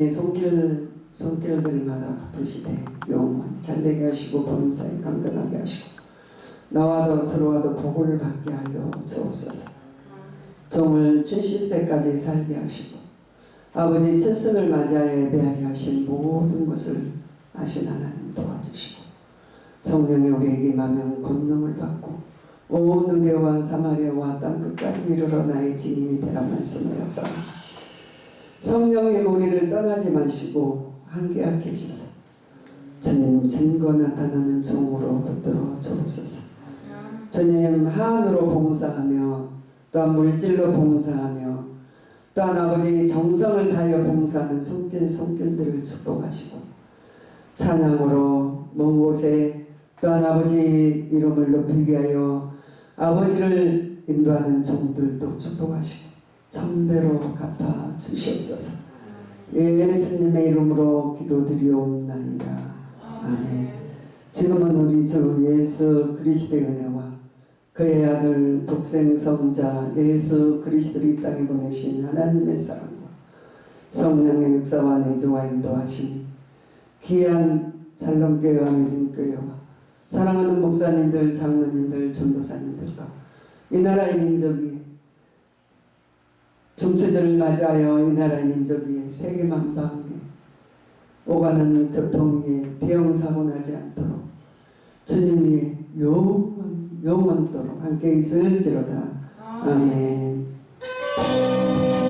이 손길 손길들마다 아프시되 영원히 잘되게 하시고 보름사이 강건하게 하시고. 나와도 들어와도 복을 받게 하여 주옵소서. 종을 70세까지 살게 하시고 아버지 첫순을 맞이하여 예배하게 하신 모든 것을 아신 하나님 도와주시고 성령이 우리에게 임하면 권능을 받고 온 누대와 사마리아와 땅 끝까지 이르러 나의 증인이 되라 하사 성령이 우리를 떠나지 마시고 함께하게 하셔서 주님 증거 나타나는 종으로 붙들어 주옵소서. 주님 한으로 봉사하며 또한 물질로 봉사하며 또한 아버지 정성을 다하여 봉사하는 손길 손길들을 축복하시고 찬양으로 먼 곳에 또한 아버지 이름을 높이게 하여 아버지를 인도하는 종들도 축복하시고 천배로 갚아 주시옵소서. 예수님의 이름으로 기도드리옵나이다. 아멘. 지금은 우리 주 예수 그리스도의 은혜와 그의 아들 독생 성자 예수 그리스도를 이 땅에 보내신 하나님의 사랑과 성령의 역사와 내조와 인도하심 귀한 살롱교회와 믿음교회와 사랑하는 목사님들 장로님들 전도사님들과 이 나라의 민족이 중추절을 맞이하여 이 나라의 민족이 세계 만방에 오가는 교통 위에 대형 사고 나지 않도록 주님이 영원 영원토록 함께 있을지로다 아멘.